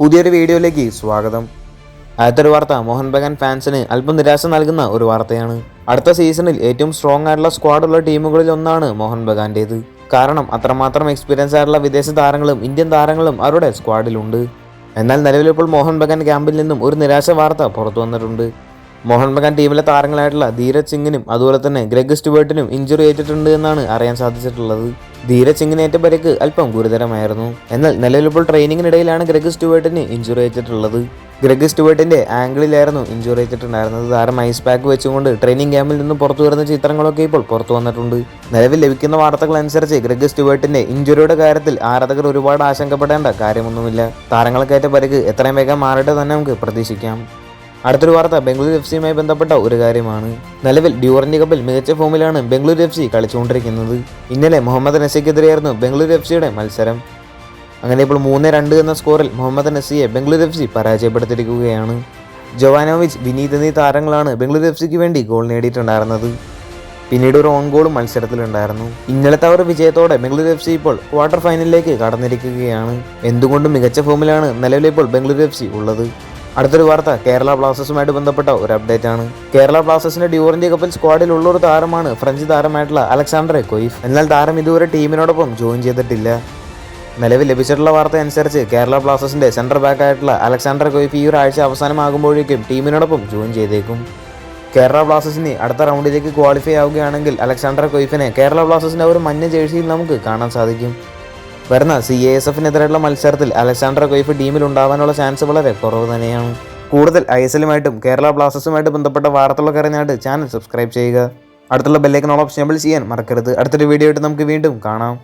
പുതിയൊരു വീഡിയോയിലേക്ക് സ്വാഗതം. ആദ്യത്തെ വാർത്ത മോഹൻ ബഗാൻ ഫാൻസിന് അല്പം നിരാശ നൽകുന്ന ഒരു വാർത്തയാണ്. അടുത്ത സീസണിൽ ഏറ്റവും സ്ട്രോങ് ആയിട്ടുള്ള സ്ക്വാഡുള്ള ടീമുകളിൽ ഒന്നാണ് മോഹൻ ബഗാന്റേത്. കാരണം അത്രമാത്രം എക്സ്പീരിയൻസ് ആയിട്ടുള്ള വിദേശ താരങ്ങളും ഇന്ത്യൻ താരങ്ങളും അവരുടെ സ്ക്വാഡിലുണ്ട് എന്നാൽ നിലവിലിപ്പോൾ മോഹൻ ബഗാൻ ക്യാമ്പിൽ നിന്നും ഒരു നിരാശ വാർത്ത പുറത്തു വന്നിട്ടുണ്ട്. മോഹൻ ബഗാൻ ടീമിലെ താരങ്ങളായിട്ടുള്ള ധീരജ് സിംഗിനും അതുപോലെ തന്നെ ഗ്രെഗ് സ്റ്റുവേർട്ടിനും ഇഞ്ചുറി ഏറ്റിട്ടുണ്ട് എന്നാണ് അറിയാൻ സാധിച്ചിട്ടുള്ളത്. ധീരജ് സിംഗിന് ഏറ്റ പരിക്ക് അല്പം ഗുരുതരമായിരുന്നു. എന്നാൽ നിലവിലിപ്പോൾ ട്രെയിനിങ്ങിനിടയിലാണ് ഗ്രെഗ് സ്റ്റുവേർട്ടിന് ഇഞ്ചുറി ഏറ്റിട്ടുള്ളത്. ഗ്രെഗ് സ്റ്റുവേർട്ടിന്റെ ആംഗിളിലായിരുന്നു ഇഞ്ചുറി ഏറ്റിട്ടുണ്ടായിരുന്നത്. താരം ഐസ് പാക്ക് വെച്ചുകൊണ്ട് ട്രെയിനിങ് ക്യാമ്പിൽ നിന്ന് പുറത്തു വരുന്ന ചിത്രങ്ങളൊക്കെ ഇപ്പോൾ പുറത്തു വന്നിട്ടുണ്ട്. നിലവിൽ ലഭിക്കുന്ന വാർത്തകൾ അനുസരിച്ച് ഗ്രെഗ് സ്റ്റുവേർട്ടിന്റെ ഇഞ്ചുറിയുടെ കാര്യത്തിൽ ആരാധകർ ഒരുപാട് ആശങ്കപ്പെടേണ്ട കാര്യമൊന്നുമില്ല. താരങ്ങൾക്കേറ്റ പരിക്ക് എത്രയും വേഗം മാറിയിട്ട് തന്നെ നമുക്ക് പ്രതീക്ഷിക്കാം. അടുത്തൊരു വാർത്ത ബംഗളൂരു എഫ് സിയുമായി ബന്ധപ്പെട്ട ഒരു കാര്യമാണ്. നിലവിൽ ഡ്യൂറന്റ് കപ്പിൽ മികച്ച ഫോമിലാണ് ബംഗളൂരു എഫ് സി കളിച്ചുകൊണ്ടിരിക്കുന്നത്. ഇന്നലെ മുഹമ്മദ് നസിക്കെതിരെയായിരുന്നു ബംഗളൂരു എഫ് സിയുടെ മത്സരം. അങ്ങനെ ഇപ്പോൾ മൂന്ന് രണ്ട് എന്ന സ്കോറിൽ മുഹമ്മദ് നസിയെ ബംഗളൂരു എഫ് സി പരാജയപ്പെടുത്തിയിരിക്കുകയാണ്. ജോവാനോവിച്ച് വിനീത് എന്നീ താരങ്ങളാണ് ബംഗളൂരു എഫ് സിക്ക് വേണ്ടി ഗോൾ നേടിയിട്ടുണ്ടായിരുന്നത്. പിന്നീട് ഒരു ഓൺ ഗോളും മത്സരത്തിലുണ്ടായിരുന്നു. ഇന്നലത്തെ ഒരു വിജയത്തോടെ ബംഗളൂരു എഫ് സി ഇപ്പോൾ ക്വാർട്ടർ ഫൈനലിലേക്ക് കടന്നിരിക്കുകയാണ്. എന്തുകൊണ്ടും മികച്ച ഫോമിലാണ് നിലവിലിപ്പോൾ ബംഗളൂരു എഫ് സി ഉള്ളത്. അടുത്തൊരു വാർത്ത കേരള ബ്ലാസ്റ്റേഴ്സുമായിട്ട് ബന്ധപ്പെട്ട ഒരു അപ്ഡേറ്റ് ആണ് കേരള ബ്ലാസ്റ്റേഴ്സിന്റെ ഡ്യൂറന്റി കപ്പിൽ സ്ക്വാഡിലുള്ള ഒരു താരമാണ് ഫ്രഞ്ച് താരമായിട്ടുള്ള അലക്സാണ്ടർ കൊയ്ഫ്. എന്നാൽ താരം ഇതുവരെ ടീമിനോടൊപ്പം ജോയിൻ ചെയ്തിട്ടില്ല. നിലവിൽ ലഭിച്ചിട്ടുള്ള വാർത്ത അനുസരിച്ച് കേരള ബ്ലാസ്റ്റേഴ്സിന്റെ സെന്റർ ബാക്ക് ആയിട്ടുള്ള അലക്സാണ്ടർ കൊയ്ഫ് ഈ ഒരു ആഴ്ച അവസാനമാകുമ്പോഴേക്കും ടീമിനോടൊപ്പം ജോയിൻ ചെയ്തേക്കും. കേരള ബ്ലാസ്റ്റേഴ്സിന് അടുത്ത റൗണ്ടിലേക്ക് ക്വാളിഫൈ ആവുകയാണെങ്കിൽ അലക്സാണ്ടർ കൊയ്ഫിനെ കേരള ബ്ലാസ്റ്റേഴ്സിന്റെ ഒരു മഞ്ഞ ജേഴ്സിയിൽ നമുക്ക് കാണാൻ സാധിക്കും. വരുന്ന സി എ എസ് എഫിനെതിരെയുള്ള മത്സരത്തിൽ അലക്സാണ്ടർ കൊയ്ഫ് ടീമിൽ ഉണ്ടാവാനുള്ള ചാൻസ് വളരെ കുറവ് തന്നെയാണ്. കൂടുതൽ ഐ എസ് എല്ലുമായിട്ടും കേരള ബ്ലാസ്റ്റേഴ്സുമായിട്ട് ബന്ധപ്പെട്ട വാർത്തകളൊക്കെ അറിഞ്ഞായിട്ട് ചാനൽ സബ്സ്ക്രൈബ് ചെയ്യുക. അടുത്തുള്ള ബെല്ലേക്കൻ ഓൾ ഓപ്ഷൻ ചെയ്യാൻ മറക്കരുത്. അടുത്തൊരു വീഡിയോ ആയിട്ട് നമുക്ക് വീണ്ടും കാണാം.